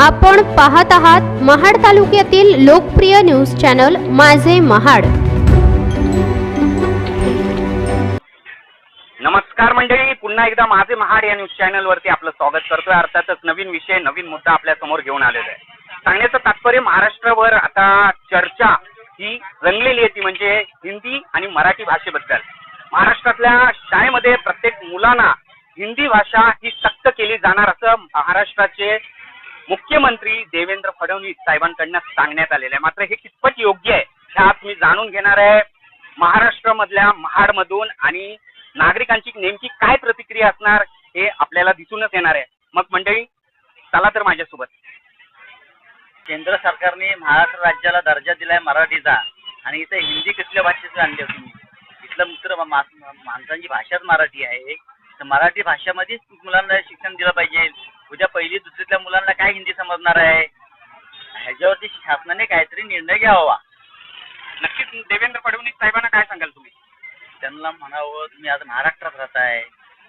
आपण पाहत आहात महाड तालुक्यातील लोकप्रिय न्यूज चॅनल माझे महाड. नमस्कार मंडळी पुन्हा एकदा माझे महाड या न्यूज चॅनल वरती आपलं स्वागत करतोय. अर्थातच नवीन विषय नवीन मुद्दा आपल्यासमोर घेऊन आलेला आहे. सांगण्याचं तात्पर्य महाराष्ट्रावर आता चर्चा ही रंगलेली आहे ती म्हणजे हिंदी आणि मराठी भाषेबद्दल. महाराष्ट्रातल्या शाळेमध्ये प्रत्येक मुलांना हिंदी भाषा ही सक्त केली जाणार असं महाराष्ट्राचे मुख्यमंत्री देवेंद्र फडणवीस साहेबांकडनं सांगण्यात आलेलं आहे. मात्र हे कितपत योग्य आहे हे आज मी जाणून घेणार आहे. महाराष्ट्रामधल्या महाडमधून आणि नागरिकांची नेमकी काय प्रतिक्रिया असणार हे आपल्याला दिसूनच येणार आहे. मग मंडळी चला तर माझ्यासोबत. केंद्र सरकारने महाराष्ट्र राज्याला दर्जा दिलाय मराठीचा आणि इथे हिंदी कसल्या भाषेचं आणली तुम्ही? इथलं मित्र माणसांची भाषाच मराठी आहे. तर मराठी भाषेमध्येच मुलांना शिक्षण दिलं पाहिजे. उद्या पहिली दुसरीतल्या मुलांना काय हिंदी समजणार आहे? ह्याच्यावरती शासनाने काहीतरी निर्णय घ्यावा. नक्कीच देवेंद्र फडणवीस साहेबांना काय सांगाल तुम्ही? त्यांना म्हणावं तुम्ही आज महाराष्ट्रात राहताय.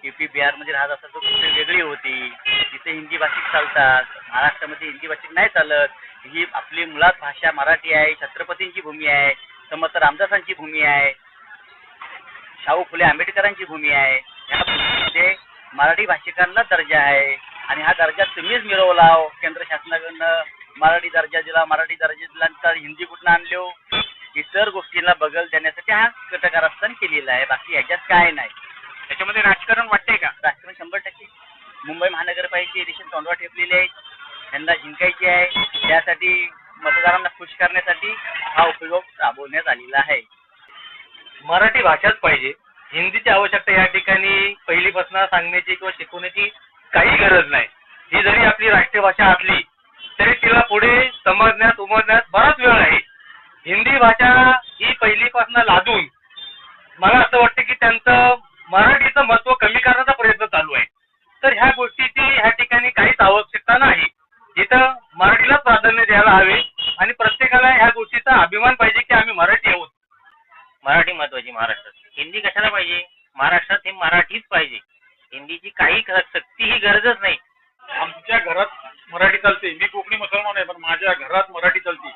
युपी बिहारमध्ये राहत असाल तर गोष्ट वेगळी होती? तिथे हिंदी भाषिक चालतात. महाराष्ट्रामध्ये हिंदी भाषिक नाही चालत. ही आपली मुळात भाषा मराठी आहे छत्रपतींची भूमी आहे समर्थ रामदासांची भूमी आहे शाहू फुले आंबेडकरांची भूमी आहे. या भूमीमध्ये मराठी भाषिकांना दर्जा आहे. आणि हा दर्जा तुम्हीच मिळवला हो. केंद्र शासनाकडनं मराठी दर्जा दिला मराठी दर्जा दिल्यानंतर हिंदी कुठनं आणलो इतर गोष्टींना बगल देण्यासाठी हा घटकारस्थान केलेला आहे. बाकी ह्याच्यात काय नाही. त्याच्यामध्ये राजकारण वाटतंय का? राजकारण शंभर टक्के. मुंबई महानगरपालिकेची इलेक्शन तोंडवा ठेपलेली आहे. त्यांना जिंकायची आहे. त्यासाठी मतदारांना खुश करण्यासाठी हा उपयोग राबवण्यात आलेला आहे. मराठी भाषाच पाहिजे. हिंदीची आवश्यकता या ठिकाणी पहिलीपासून सांगण्याची किंवा शिकवण्याची काही गरज नाही. ही जरी आपली राष्ट्रीय भाषा असली तरी तिला पुढे समजण्यात उमजण्यात बराच वेळ आहे. हिंदी भाषा ही पहिलीपासून लादून मला असं वाटतं की त्यांचं मराठीचं महत्त्व कमी करण्याचा प्रयत्न चालू आहे. तर ह्या गोष्टीची ह्या ठिकाणी काहीच आवश्यकता नाही. इथं मराठीलाच प्राधान्य द्यायला हवे आणि प्रत्येकाला ह्या गोष्टीचा अभिमान पाहिजे की आम्ही मराठी आहोत. मराठी महत्वाची महाराष्ट्रात हिंदी कशाला पाहिजे? महाराष्ट्रात हे मराठीच पाहिजे. हिंदीची काही सक्ती ही गरजच नाही. आमच्या घरात मराठी चालते. मी कोकणी मुसलमान आहे पण माझ्या घरात मराठी चालते.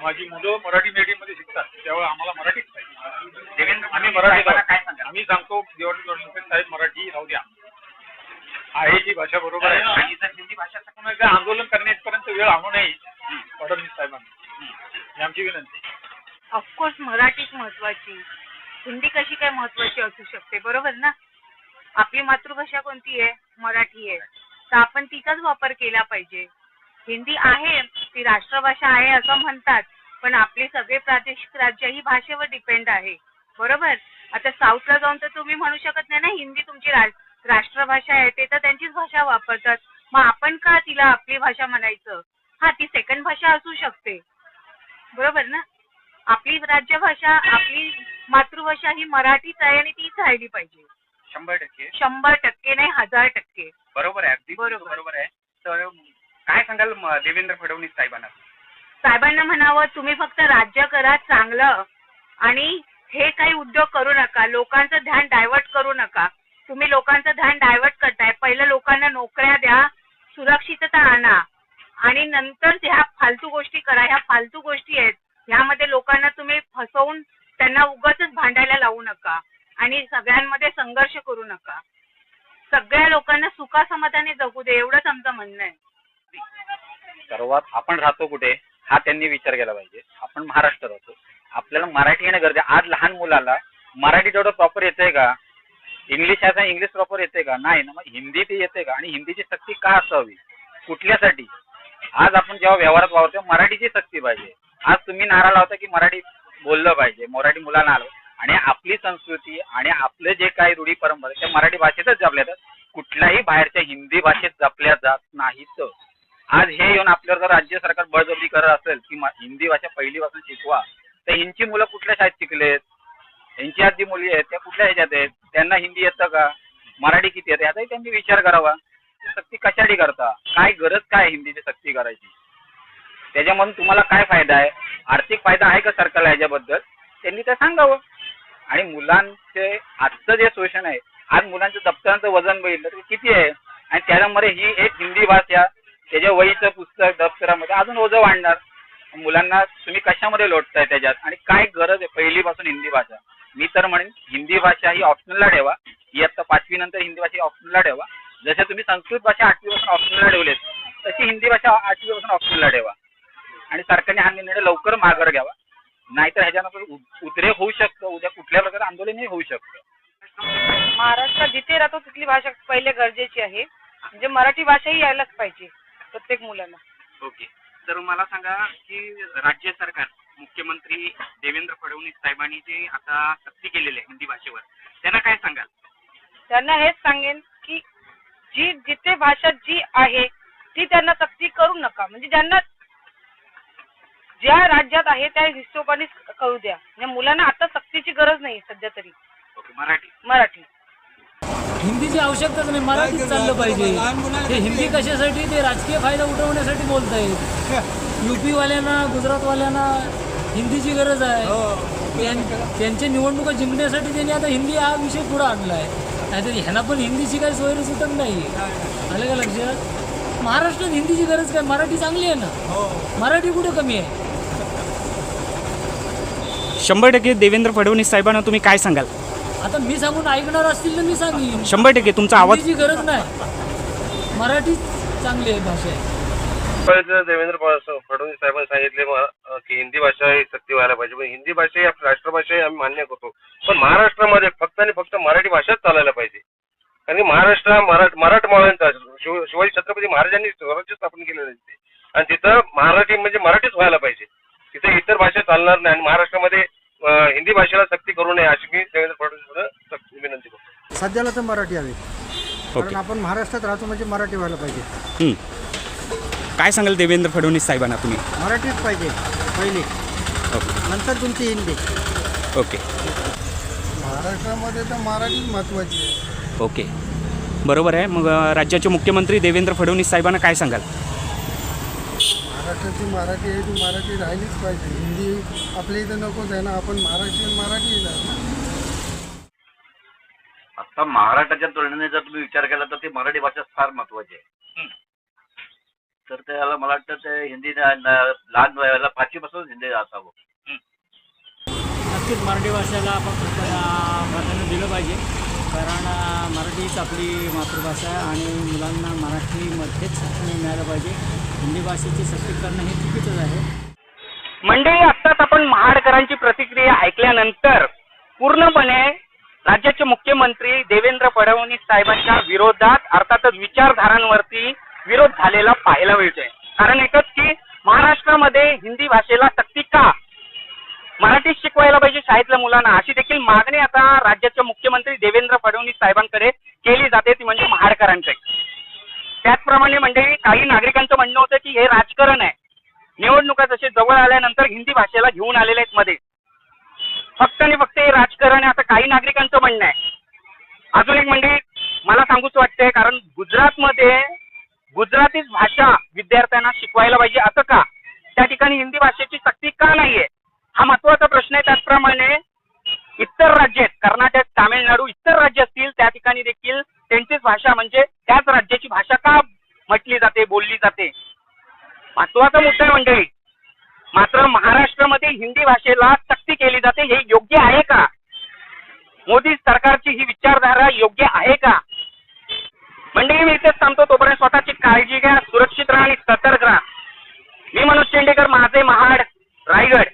माझी मुलं मराठी मीडियममध्ये शिकतात. त्यामुळे आम्हाला मराठीच पाहिजे देवेंद्र आम्ही मराठी आम्ही सांगतो फडणवीस साहेब मराठी राहू द्या. आहे ती भाषा बरोबर आहे. आणि जर हिंदी भाषा आंदोलन करण्यापर्यंत वेळ आणू नये फडणवीस साहेबांनी. ही आमची विनंती. ऑफकोर्स मराठीच महत्वाची हिंदी कशी काय महत्वाची असू शकते? बरोबर ना? आपली मातृभाषा कोणती आहे? मराठी आहे. तर आपण तिचाच वापर केला पाहिजे. हिंदी आहे ती राष्ट्रभाषा आहे असं म्हणतात पण आपले सगळे प्रादेशिक राज्य ही भाषेवर डिपेंड आहे. बरोबर? आता साऊथला जाऊन तर तुम्ही म्हणू शकत नाही ना हिंदी तुमची रा- राष्ट्रभाषा आहे ते तर त्यांचीच भाषा वापरतात. मग आपण का तिला आपली भाषा म्हणायचं? हा ती सेकंड भाषा असू शकते. बरोबर ना? आपली राज्यभाषा आपली मातृभाषा ही मराठीच आहे आणि तीच राहिली पाहिजे. शंभर टक्के. शंभर टक्के नाही हजार टक्के. बरोबर आहे अगदी बरोबर. बरोबर आहे. तर काय सांगाल म- देवेंद्र फडणवीस साहेबांना? साहेबांना म्हणावं तुम्ही फक्त राज्य करा चांगलं आणि हे काही उद्योग करू नका लोकांचं ध्यान डायव्हर्ट करू नका. तुम्ही लोकांचं ध्यान डायव्हर्ट करताय. पहिलं लोकांना नोकऱ्या द्या सुरक्षितता आणा आणि नंतर ह्या फालतू गोष्टी करा. ह्या फालतू गोष्टी आहेत ह्यामध्ये लोकांना तुम्ही फसवून त्यांना उगाच भांडायला लावू नका. आणि सगळ्यांमध्ये संघर्ष करू नका. सगळ्या लोकांना सुखासमाधाने जगू दे एवढंच आमचं म्हणणं आहे. सर्वात आपण राहतो कुठे? हा त्यांनी विचार केला पाहिजे. आपण महाराष्ट्र राहतो. आपल्याला मराठी येणं गरजे आज लहान मुलाला मराठी तेवढं प्रॉपर येतंय का? इंग्लिश आहे इंग्लिश प्रॉपर येते का? नाही ना. मग हिंदी ती येते का? आणि हिंदीची सक्ती का असावी? कुठल्यासाठी? आज आपण जेव्हा व्यवहारात वावरतो मराठीची सक्ती पाहिजे. आज तुम्ही नारा लावता की मराठी बोललं पाहिजे. मराठी मुलांना आलं. आणि आपली संस्कृती आणि आपलं जे काही रूढी परंपरा त्या मराठी भाषेतच जपल्या जातात. कुठल्याही बाहेरच्या हिंदी भाषेत जपल्या जात नाहीत. आज हे येऊन आपल्यावर जर राज्य सरकार बळजबरी करत असेल की हिंदी भाषा पहिलीपासून शिकवा तर ह्यांची मुलं कुठल्या शाळेत शिकलेत? ह्यांची आज जी मुली आहेत त्या कुठल्या ह्याच्यात आहेत? त्यांना हिंदी येतं का? मराठी किती येते? याचाही त्यांनी विचार करावा. सक्ती कशासाठी करता? काय गरज काय हिंदीची सक्ती करायची? त्याच्यामधून तुम्हाला काय फायदा आहे? आर्थिक फायदा आहे का सरकारला ह्याच्याबद्दल त्यांनी ते सांगावं. आणि मुलांचे आजचं जे शोषण आहे आज मुलांचं दप्तरांचं वजन बघितलं तर किती आहे? आणि त्याच्यामध्ये ही एक हिंदी भाषा त्याच्या वहीचं पुस्तक दप्तरामध्ये अजून ओझं वाढणार. मुलांना तुम्ही कशामध्ये लोटताय त्याच्यात? आणि काय गरज आहे पहिलीपासून हिंदी भाषा? मी तर म्हणेन हिंदी भाषा ही ऑप्शनला ठेवा. इयत्ता पाचवी नंतर हिंदी भाषा ही ठेवा. जसे तुम्ही संस्कृत भाषा आठवीपासून ऑप्शनला ठेवलेत तशी हिंदी भाषा आठवीपासून ऑप्शनला ठेवा. आणि सरकारने हा निर्णय लवकर माघार घ्यावा. नाहीतर ह्याच्यानंतर उद्रेक होऊ शकतो उद्या कुठल्या प्रकारे आंदोलनही होऊ शकतं. महाराष्ट्रात जिथे राहतो तिथली भाषा पहिले गरजेची आहे. म्हणजे मराठी भाषा ही यायलाच पाहिजे प्रत्येक मुलांना ओके. तर मला सांगा की राज्य सरकार मुख्यमंत्री देवेंद्र फडणवीस साहेबांनी जे आता सक्ती केलेली आहे हिंदी भाषेवर त्यांना काय सांगाल? त्यांना हेच सांगेन की जी जिथे भाषा जी आहे ती त्यांना सक्ती करू नका. म्हणजे ज्यांना ज्या राज्यात आहे त्या हिशोबाने करू द्या. म्हणजे मुलांना आता सक्तीची गरज नाही सध्या तरी. ओके मराठी. मराठी. हिंदीची आवश्यकताच नाही मराठीत चाललं पाहिजे. ते हिंदी कशासाठी ते राजकीय फायदा उठवण्यासाठी बोलतायत. युपीवाल्यांना गुजरातवाल्यांना हिंदीची गरज आहे. त्यां- त्यांच्या निवडणुका जिंकण्यासाठी त्यांनी आता हिंदी हा विषय पुढे आणला आहे नाहीतर ह्यांना पण हिंदीची काही सोयरी सुटत नाही आलं का लक्षात? महाराष्ट्रात हिंदीची गरज काय? मराठी चांगली आहे ना? मराठी कुठे कमी आहे? शंभर टक्के देवेंद्र फडणवीस साहेबांना तुम्ही काय सांगाल? आता मी सांगून ऐकणार असतील तर मी सांगेन. शंभर टक्के तुमचा आवाज हिंदीची गरज नाही. मराठी चांगली आहे भाषा आहे. पण देवेंद्र फ- फडणवीस साहेबांनी सांगितले म- की हिंदी भाषा ही सक्ती व्हायला पाहिजे. पण हिंदी भाषा ही आपली राष्ट्रभाषा आहे आम्ही मान्य करतो. पण महाराष्ट्रामध्ये फक्त आणि फक्त मराठी भाषाच चालायला पाहिजे. कारण की महाराष्ट्र हा शिव शिवाजी छत्रपती महाराजांनी स्वराज्य स्थापन केलेलं आहे. तिथे. आणि तिथं मराठी म्हणजे मराठीच व्हायला पाहिजे. तिथे इतर भाषा चालणार नाही आणि महाराष्ट्रामध्ये हिंदी भाषेला सक्ती करू नये अशी मी देवेंद्र फडणवीस विनंती करतो. सध्याला तर मराठी हवी. ओके. कारण आपण महाराष्ट्रात राहतो म्हणजे मराठी व्हायला पाहिजे. हं. काय सांगाल देवेंद्र फडणवीस साहेबांना तुम्ही? मराठीच पाहिजे पहिली. ओके. नंतर तुमची हिंदी. ओके. महाराष्ट्रामध्ये तर मराठीच महत्त्वाची आहे. ओके. बरोबर आहे. मग राज्याचे मुख्यमंत्री देवेंद्र फडणवीस साहेबांना काय सांगाल? महाराष्ट्राची मराठी आहे ती मराठी राहिलीच पाहिजे. हिंदी आपल्या इथं नकोच आहे ना आपण महाराष्ट्रीयन मराठी आता महाराष्ट्राच्या तुलनेने जर तुम्ही विचार केला तर ती मराठी भाषा फार महत्वाची आहे. तर त्याला मला वाटतं ते हिंदी लहान वयाला पाचवीपासून हिंदी असावं. नक्कीच मराठी भाषेला आपण प्राधान्य दिलं पाहिजे. कारण अं, मराठी हीच आपली मातृभाषा आहे आणि मुलांना मराठीमध्येच शिक्षण मिळालं पाहिजे. हिंदी भाषेची करणं हे चुकीचंच आहे. मंडळी आत्ताच आपण महाडकरांची प्रतिक्रिया ऐकल्यानंतर पूर्णपणे राज्याचे मुख्यमंत्री देवेंद्र फडणवीस साहेबांच्या विरोधात अर्थातच विचारधारांवरती विरोध झालेला पाहायला मिळतोय. कारण एकच की महाराष्ट्रामध्ये हिंदी भाषेला सक्ती का? मराठी शिकवायला पाहिजे शाळेतल्या मुलांना. अशी देखील मागणी आता राज्याचे मुख्यमंत्री देवेंद्र फडणवीस साहेबांकडे केली जाते ती म्हणजे महाडकरांकडे. त्याचप्रमाणे म्हणजे काही नागरिकांचं म्हणणं होतं की हे राजकारण आहे. निवडणुका जसे जवळ आल्यानंतर हिंदी भाषेला घेऊन आलेले आहेत मध्ये फक्त आणि फक्त हे राजकारण आहे असं काही नागरिकांचं म्हणणं आहे. अजून एक म्हणजे मला सांगूच वाटतंय कारण गुजरातमध्ये गुजरातीच भाषा विद्यार्थ्यांना शिकवायला पाहिजे असं का? त्या ठिकाणी हिंदी भाषेची सक्ती का नाहीये? हा महत्त्वाचा प्रश्न आहे. त्याचप्रमाणे इतर राज्य आहेत कर्नाटक तामिळनाडू इतर राज्य असतील त्या ठिकाणी देखील त्यांचीच भाषा म्हणजे भाषा का म्हटली जाते बोलली जाते. महत्त्वाचा मुद्दा आहे मंडळी. मात्र महाराष्ट्रामध्ये हिंदी भाषेला सक्ती केली जाते हे योग्य आहे का? मोदी सरकारची ही विचारधारा योग्य आहे का? मंडळी मी इथेच सांगतो तोपर्यंत स्वतःची काळजी घ्या सुरक्षित राहा आणि सतर्क राहा. मी मनोज चेंडेकर माझे महाड रायगड.